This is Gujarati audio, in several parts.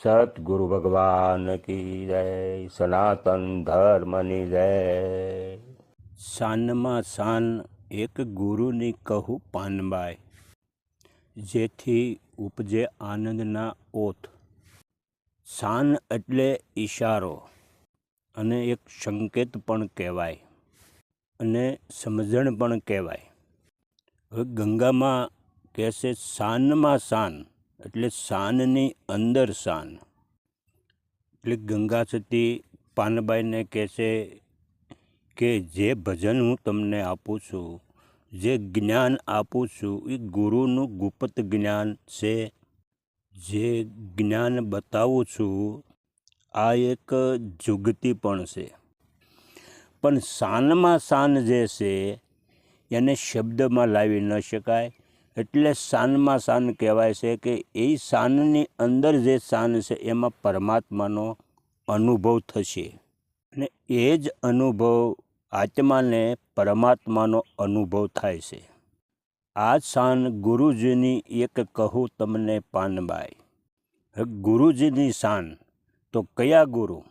સતગુરુ ભગવાન કી જય સનાતન ધર્મની જય શાનમાં શાન એક ગુરુની કહું પાનબાઈ જેથી ઉપજે આનંદના ઓથ શાન એટલે ઈશારો, અને એક સંકેત પણ કહેવાય, અને સમજણ પણ કહેવાય। હવે ગંગામાં કહેશે શાનમાં શાન એટલે શાનની અંદર શાન એટલે ગંગા સતી પાનબાઈને કહેશે કે જે ભજન હું તમને આપું છું, જે જ્ઞાન આપું છું, એ ગુરુનું ગુપ્ત જ્ઞાન છે. જે જ્ઞાન બતાવું છું, આ એક જુગતી પણ છે. પણ શાનમાં શાન જે છે, એને શબ્દમાં લાવી ન શકાય. એટલે શાનમાં શાન કહેવાય છે કે એ શાનની અંદર જે શાન છે, એમાં પરમાત્માનો અનુભવ થશે. અને એ જ અનુભવ આત્માને પરમાત્માનો અનુભવ થાય છે. આ શાન ગુરુજીની એક કહું તમને પાનબાઈ. ગુરુજીની શાન તો કયા ગુરુ?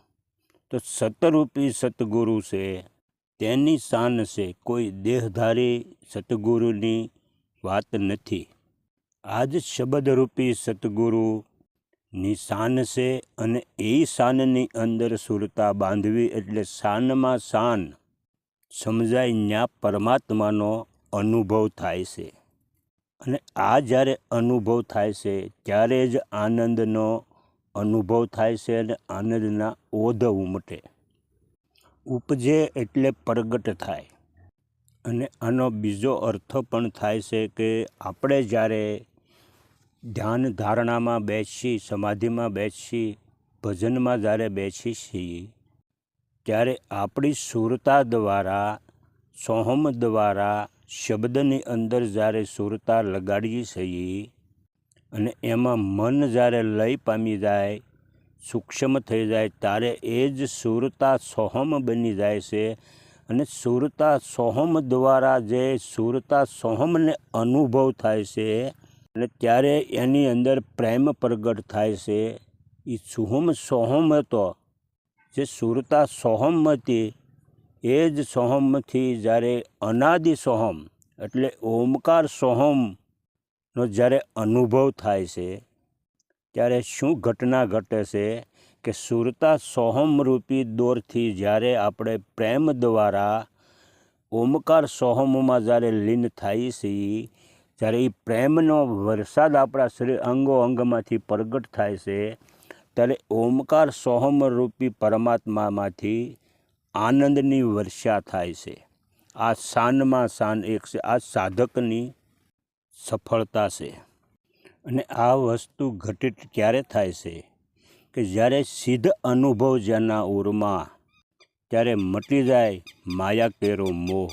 તો સતરૂપી સતગુરુ છે. તેની શાન છે કોઈ દેહધારી સતગુરુની વાત નથી. આજ શબ્દરૂપી સતગુરુની શાન છે અને એ શાનની અંદર સુરતા બાંધવી એટલે શાનમાં શાન સમજાય ત્યાં પરમાત્માનો અનુભવ થાય છે. અને આ જ્યારે અનુભવ થાય છે, ત્યારે જ આનંદનો અનુભવ થાય છે અને આનંદના ઓધ ઉમટે. ઉપજે એટલે પ્રગટ થાય. અને આનો બીજો અર્થ પણ થાય છે કે આપણે જ્યારે ધ્યાન ધારણામાં બેસી, સમાધિમાં બેસી, ભજનમાં જ્યારે બેસી છીએ, ત્યારે આપણી સુરતા દ્વારા, સોહમ દ્વારા, શબ્દની અંદર જ્યારે સુરતા લગાડીએ છીએ અને એમાં મન જ્યારે લય પામી જાય, સૂક્ષ્મ થઈ જાય, ત્યારે એ જ સુરતા સોહમ બની જાય છે અને સુરતા સોહમ દ્વારા જે સુરતા સોહમને અનુભવ થાય છે અને ત્યારે એની અંદર પ્રેમ પ્રગટ થાય છે એ સુહમ સોહમ હતો. જે સુરતા સોહમ હતી, એ જ સોહમથી જ્યારે અનાદિ સોહમ એટલે ઓમકાર સોહમનો જ્યારે અનુભવ થાય છે, ત્યારે શું ઘટના ઘટે છે કે સુરતા સોહમરૂપી દોરથી જ્યારે આપણે પ્રેમ દ્વારા ઓમકાર સોહમમાં જ્યારે લીન થાય છીએ જ્યારે એ પ્રેમનો વરસાદ આપણા શરીર અંગો અંગમાંથી પ્રગટ થાય છે, ત્યારે ઓમકાર સોહમરૂપી પરમાત્મામાંથી આનંદની વર્ષા થાય છે. આ શાનમાં શાન એક છે, આ સાધકની સફળતા છે. અને આ વસ્તુ ઘટિત ક્યારે થાય છે? કે જ્યારે સિદ્ધ અનુભવ જેના ઉરમાં ત્યારે મટી જાય માયા કેરો મોહ.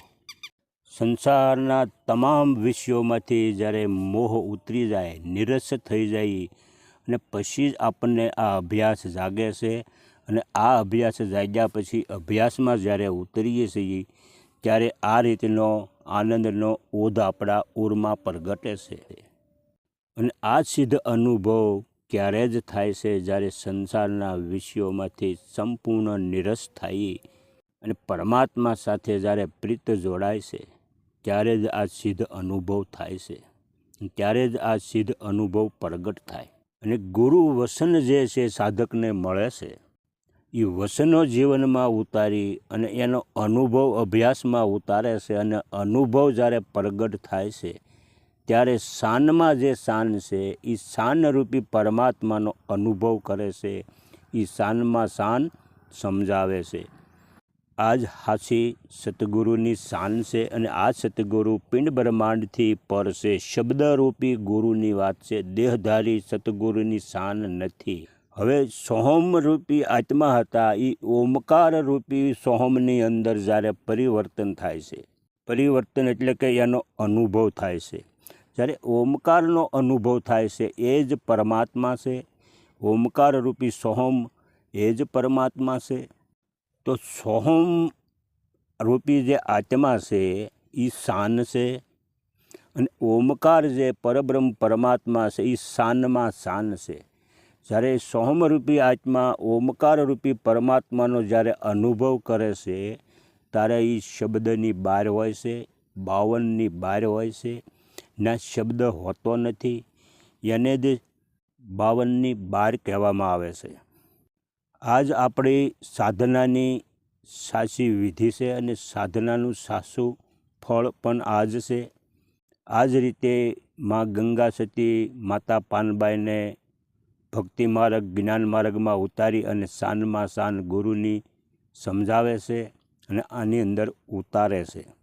સંસારના તમામ વિષયોમાંથી જ્યારે મોહ ઉતરી જાય, નિરસ થઈ જાય અને પછી જ આપણને આ અભ્યાસ જાગે છે અને આ અભ્યાસ જાગ્યા પછી અભ્યાસમાં જ્યારે ઉતરીએ છીએ, ત્યારે આ રીતનો આનંદનો ઓધ આપણા ઉરમાં પ્રગટે છે. અને આ સિદ્ધ અનુભવ ક્યારે જ થાય છે જ્યારે સંસારના વિષયોમાંથી સંપૂર્ણ નિરસ થાય અને પરમાત્મા સાથે જ્યારે પ્રીત જોડાય છે, ત્યારે જ આ સિદ્ધ અનુભવ થાય છે. ત્યારે જ આ સિદ્ધ અનુભવ પ્રગટ થાય. અને ગુરુ વસન જે છે સાધકને મળે છે, એ વસનો જીવનમાં ઉતારી અને એનો અનુભવ અભ્યાસમાં ઉતારે છે અને અનુભવ જ્યારે પ્રગટ થાય છે ત્યારે શાનમાં જે શાન છે એ શાનરૂપી પરમાત્માનો અનુભવ કરે છે એ શાનમાં શાન સમજાવે છે. આ જ હાસી સતગુરુની શાન છે અને આ સતગુરુ પિંડ બ્રહ્માંડથી પર શબ્દરૂપી ગુરુની વાત છે, દેહધારી સતગુરુની શાન નથી. હવે સોહમરૂપી આત્મા હતા એ ઓમકારરૂપી સોહમની અંદર જ્યારે પરિવર્તન થાય છે. પરિવર્તન એટલે કે એનો અનુભવ થાય છે. જ્યારે ઓમકારનો અનુભવ થાય છે, એ જ પરમાત્મા છે. ઓમકાર રૂપી સોહમ એ જ પરમાત્મા છે. તો સોહમ રૂપી જે આત્મા છે એ શાન છે. અને ઓમકાર જે પરબ્રહ્મ પરમાત્મા છે એ શાનમાં શાન છે. જ્યારે સોહમરૂપી આત્મા ઓમકારરૂપી પરમાત્માનો જ્યારે અનુભવ કરે છે, ત્યારે એ શબ્દની બહાર હોય છે, બાવનની બહાર હોય છે. ના શબ્દ હોતો નથી. એને જ બાવનની બાર કહેવામાં આવે છે. આજ આપણી સાધનાની સાચી વિધિ છે અને સાધનાનું સાસુ ફળ પણ આજ છે. આ જ રીતે મા ગંગા સતી માતા પાનબાઈને ભક્તિ માર્ગ, જ્ઞાન માર્ગમાં ઉતારી અને શાનમાં શાન ગુરુની સમજાવે છે અને આની અંદર ઉતારે છે.